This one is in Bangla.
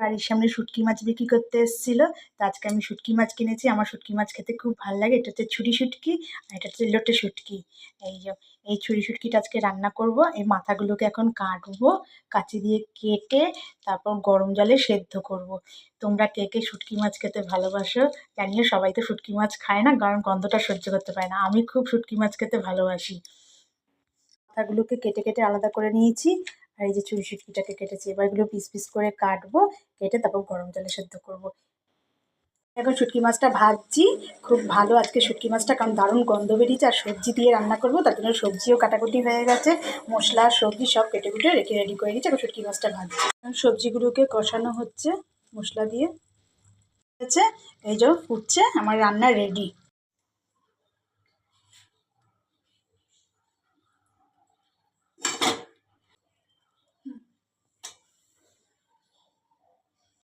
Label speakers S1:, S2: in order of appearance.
S1: বাড়ির সামনে শুটকি মাছ বিক্রি করতে এসেছিল। তো আজকে আমি শুটকি মাছ কিনেছি। আমার শুটকি মাছ খেতে খুব ভালো লাগে। এটা হচ্ছে ছুরি শুটকি আর এটা হচ্ছে লোটে শুটকি। এই এই ছুরি শুটকিটা আজকে রান্না করব। এই মাথাগুলোকে এখন কাটবো, কাঁচি দিয়ে কেটে তারপর গরম জলে সেদ্ধ করব। তোমরা কে কে শুটকি মাছ খেতে ভালোবাসো জানিও, সবাই তো শুটকি মাছ খায় না। কারণ গন্ধটা সহ্য করতে পারে না। আমি খুব শুটকি মাছ খেতে ভালোবাসি। মাথাগুলোকে কেটে কেটে আলাদা করে নিয়েছি। আর এই যে চুই শুটকিটাকে কেটেছি, এবার এগুলো পিস পিস করে কাটবো, কেটে তারপর গরম জলে সেদ্ধ করব। এখন শুটকি মাছটা ভাজছি, খুব ভালো আজকে শুটকি মাছটা, কারণ দারুণ গন্ধ বেরিয়েছে, আর সবজি দিয়ে রান্না করব, তার জন্য সবজিও কাটাকুটি হয়ে গেছে, মশলা, সবজি সব কেটে কুটে রেখে রেডি করে নিচ্ছি এখন শুটকি মাছটা ভাজছি। সবজিগুলোকে কষানো হচ্ছে মশলা দিয়ে। এই যে ফুটছে, আমার রান্না রেডি